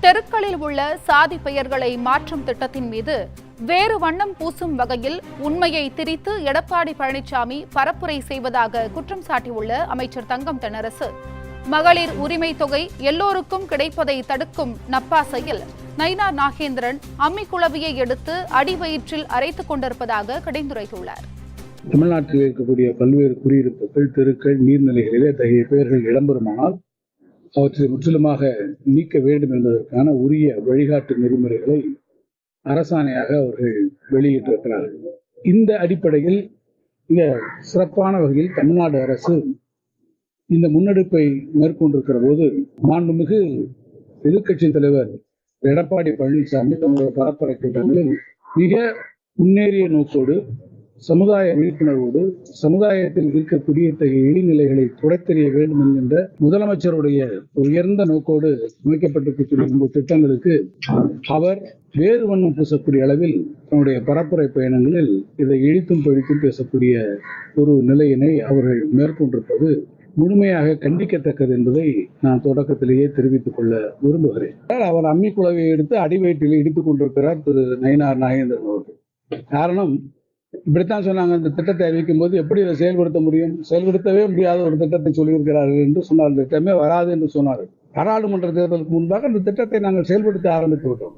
தெருக்களில் உள்ள சாதி பெயர்களை மாற்றும் திட்டத்தின் மீது வேறு வண்ணம் பூசும் வகையில் உண்மையை திரித்து எடப்பாடி பழனிசாமி பரப்புரை செய்வதாக குற்றம் சாட்டியுள்ள அமைச்சர் தங்கம் தென்னரசு. மகளிர் உரிமை தொகை எல்லோருக்கும் கிடைப்பதை தடுக்கும் நப்பாசையில் நைனா நாகேந்திரன் அம்மி குளவியை எடுத்து அடிவயிற்றில் அரைத்துக் கொண்டிருப்பதாக கடிந்துரைத்துள்ளார். தமிழ்நாட்டில் இருக்கக்கூடிய பல்வேறு குடியிருப்புகள் தெருக்கள் நீர்நிலைகளிலே அத்தகைய பெயர்கள் இடம்பெறுமானால் அவற்றை முற்றிலுமாக நீக்க வேண்டும் என்பதற்கான உரிய வழிகாட்டு நெறிமுறைகளை அரசாணையாக அவர்கள் வெளியிட்டிருக்கிறார்கள் இந்த அடிப்படையில் மிக சிறப்பான வகையில் தமிழ்நாடு அரசு இந்த முன்னெடுப்பை மேற்கொண்டிருக்கிற போது மாண்புமிகு எதிர்க்கட்சித் தலைவர் எடப்பாடி பழனிசாமி தன்னுடைய பரப்புரை கூட்டங்களில் மிக முன்னேறிய நோக்கோடு சமுதாய விழிப்புணர்வோடு சமுதாயத்தில் இருக்கக்கூடிய இத்தகைய இழிநிலைகளை துடைத்தெறிய வேண்டும் என்கின்ற முதலமைச்சருடைய உயர்ந்த நோக்கோடு அமைக்கப்பட்டிருக்கக்கூடிய இந்த திட்டங்களுக்கு அவர் வேறு வண்ணம் பூசக்கூடிய அளவில் தன்னுடைய பரப்புரை பயணங்களில் இதை இழித்தும் பழித்தும் பேசக்கூடிய ஒரு நிலையினை அவர்கள் மேற்கொண்டிருப்பது முழுமையாக கண்டிக்கத்தக்கது என்பதை நான் தொடக்கத்திலேயே தெரிவித்துக் கொள்ள விரும்புகிறேன். அவர் அம்மி குழவையை எடுத்து அடிவயிற்றில் இடித்துக் கொண்டிருக்கிறார் திரு நயினார் நாகேந்திரன் அவர்கள். காரணம் இப்படித்தான் சொன்னாங்க. இந்த திட்டத்தை அறிவிக்கும் போது எப்படி இதை செயல்படுத்த முடியும்? செயல்படுத்தவே முடியாத ஒரு திட்டத்தை சொல்லியிருக்கிறார்கள் என்று சொன்னார் இந்த திட்டமே வராது என்று சொன்னார் பாராளுமன்ற தேர்தலுக்கு முன்பாக இந்த திட்டத்தை நாங்கள் செயல்படுத்த ஆரம்பித்து விட்டோம்.